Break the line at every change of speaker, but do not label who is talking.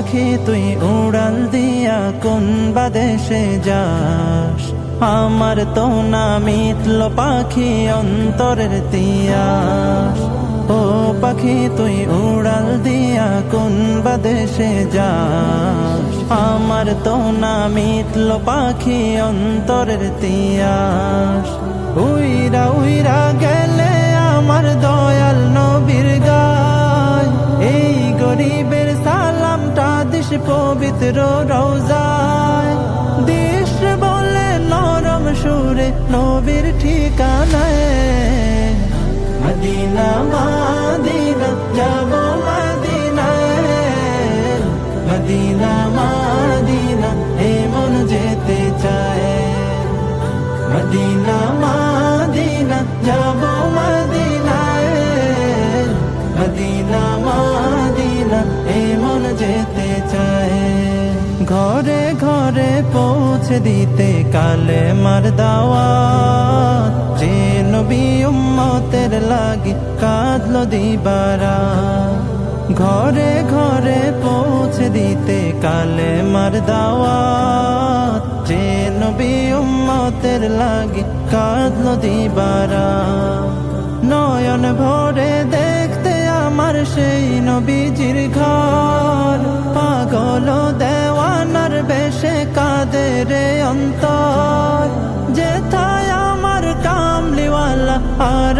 পাখি, তুই উড়াল দিয়া কোন বাদেশে যাস? আমার তো না মিটল পাখি অন্তরের তিয়াস। ও পাখি, তুই উড়াল দিয়া কোন বাদেশে যাস? আমার তো না মিটল পাখি অন্তরের তিয়াস। উইরা দিস পবিত্র রোজায়। দিস বলে নরম সুরে নবীর ঠিকানায়। মদিনা, মাদিনা, যাব মদিনায়। মদিনা, মাদিনা, এ মন যেতে চায়। মদিনা, মাদিনা, যাব মদিনায়। ঘরে ঘরে পৌঁছে দিতে কালে মার দাওয়াত। যে লাগি কাঁদলো দিবারা। ঘরে ঘরে পৌঁছে দিতে কালে মার দাওয়াত। যে নবী উম্মতের লাগি কাঁদলো দিবারা। নয়ন ভরে দেখতে আমার সেই নবীজির ঘর। রে অন্তর যেথায় আমার কামলিওয়ালা আর